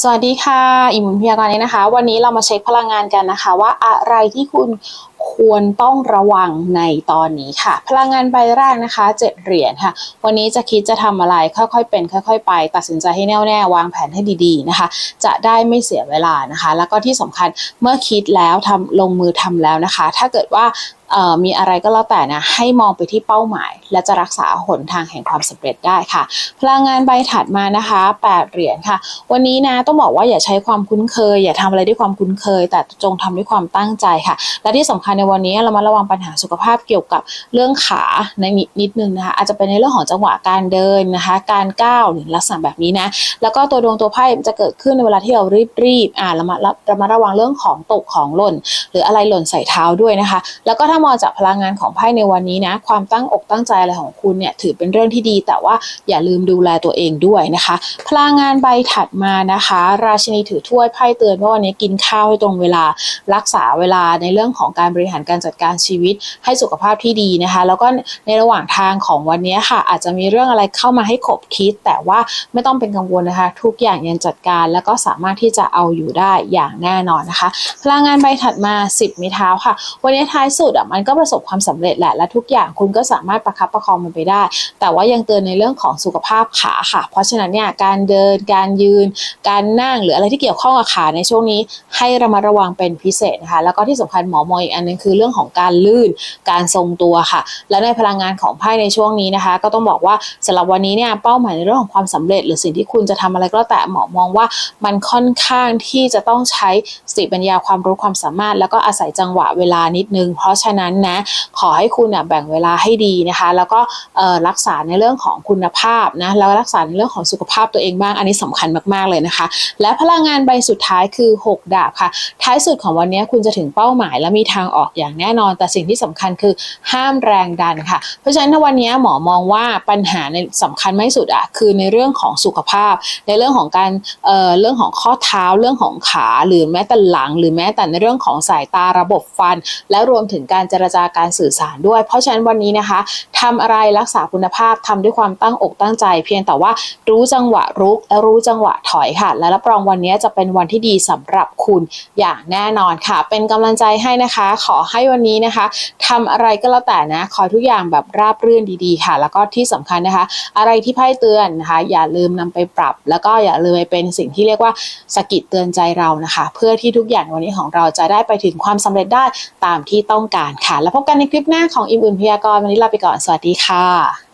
สวัสดีค่ะ อิมุนพยากรณ์นี้นะคะ วันนี้เรามาเช็คพลังงานกันนะคะ ว่าอะไรที่คุณควรต้องระวังในตอนนี้ค่ะ พลังงานใบแรกนะคะเจ็ดเหรียญค่ะ วันนี้จะคิดจะทำอะไรค่อยๆเป็น ค่อย ๆ ไป ตัดสินใจให้แน่วแน่วางแผนให้ดีๆนะคะ จะได้ไม่เสียเวลานะคะ แล้วก็ที่สำคัญเมื่อคิดแล้วทำลงมือทำแล้วนะคะ ถ้าเกิดว่ามีอะไรก็แล้วแต่นะให้มองไปที่เป้าหมาย และจะรักษาหนทางแห่งความสำเร็จได้ค่ะ พลังงานใบถัดมานะคะ8เหรียญค่ะ วันนี้นะต้องบอกว่าอย่าใช้ความคุ้นเคย อย่าทำอะไรด้วยความคุ้นเคย แต่จงทำด้วยความตั้งใจค่ะ และที่สำคัญในวันนี้เรามาระวังปัญหาสุขภาพเกี่ยวกับเรื่องขาในนิดนึงนะคะ อาจจะเป็นในเรื่องของจังหวะการเดินนะคะ การก้าวหรือลักษณะแบบนี้นะแล้วก็ตัวดวงตัวไพ่จะเกิดขึ้นในเวลาที่เรารีบๆอ่าเรามารามาระวังเรื่องของตกของหล่น หรืออะไรหล่นใส่เท้าด้วยนะคะ แล้วก็ถ้ามองจากพลังงานของไพ่ในวันนี้นะ ความตั้งอกตั้งใจอะไรของคุณเนี่ยถือเป็นเรื่องที่ดี แต่ว่าอย่าลืมดูแลตัวเองด้วยนะคะ พลังงานใบถัดมานะคะ ราชินีถือถ้วยไพ่เตือนว่าวันนี้กินข้าวให้ตรงเวลา รักษาเวลาในเรื่องของการบริหารการจัดการชีวิต ให้สุขภาพที่ดีนะคะ แล้วก็ในระหว่างทางของวันนี้ค่ะ อาจจะมีเรื่องอะไรเข้ามาให้ขบคิด แต่ว่าไม่ต้องเป็นกังวลนะคะ ทุกอย่างยังจัดการแล้วก็สามารถที่จะเอาอยู่ได้อย่างแน่นอนนะคะ พลังงานใบถัดมา 10มีเท้าค่ะ วันนี้ท้ายสุดอะมันก็ประสบความสำเร็จแหละและทุกอย่างคุณก็สามารถประคับประคองมันไปได้ แต่ว่ายังเตือนในเรื่องของสุขภาพขาค่ะ เพราะฉะนั้นเนี่ยการเดินการยืน การนั่งหรืออะไรที่เกี่ยวข้องกับขาในช่วงนี้ ให้ระมัดระวังเป็นพิเศษนะคะแล้วก็ที่สำคัญหมอมองอีกอันหนึงคือเรื่องของการลื่นการทรงตัวค่ะ และในพลังงานของไพ่ในช่วงนี้นะคะ ก็ต้องบอกว่าสำหรับวันนี้เนี่ยเป้าหมายในเรื่องของความสำเร็จ หรือสิ่งที่คุณจะทำอะไรก็แล้วแต่หมอมองว่ามันค่อนข้างที่จะต้องใช้สติปัญญาความรู้ความสามารถ แล้วก็อาศัยจังหวะเวลานิดนึงเพราะฉะนั้นนะขอให้คุณแบ่งเวลาให้ดีนะคะ แล้วก็รักษาในเรื่องของคุณภาพนะแล้วรักษาในเรื่องของสุขภาพตัวเองบ้างอันนี้สำคัญมากๆเลยนะคะ และพลังงานใบสุดท้ายคือ 6 ดาบค่ะ ท้ายสุดของวันนี้คุณจะถึงเป้าหมายและมีทางออกอย่างแน่นอน แต่สิ่งที่สำคัญคือห้ามแรงดันค่ะ เพราะฉะนั้นถ้าวันนี้หมอมองว่าปัญหาในสำคัญไม่สุดอะคือในเรื่องของสุขภาพ ในเรื่องของการเอ่อเรื่องของข้อเท้าเรื่องของขา หรือแม้แต่หลัง หรือแม้แต่ในเรื่องของสายตาระบบฟัน และรวมถึงการเจรจาการสื่อสารด้วย เพราะฉะนั้นวันนี้นะคะทำอะไรรักษาคุณภาพทำด้วยความตั้งอกตั้งใจ เพียงแต่ว่ารู้จังหวะรุกและรู้จังหวะถอยค่ะ และรับรองวันนี้จะเป็นวันที่ดีสำหรับคุณอย่างแน่นอนค่ะ เป็นกำลังใจให้นะคะ ขอให้วันนี้นะคะทำอะไรก็แล้วแต่นะขอทุกอย่างแบบราบรื่นดีๆ ค่ะ แล้วก็ที่สำคัญนะคะ อะไรที่ไพ่เตือนนะคะ อย่าลืมนำไปปรับ แล้วก็อย่าลืมไปเป็นสิ่งที่เรียกว่าสกิดเตือนใจเรานะคะ เพื่อที่ทุกอย่างวันนี้ของเราจะได้ไปถึงความสำเร็จได้ตามที่ต้องการค่ะ แล้วพบกันในคลิปหน้าของอิมอุ่นพยากรณ์วันนี้ลาไปก่อน สวัสดีค่ะ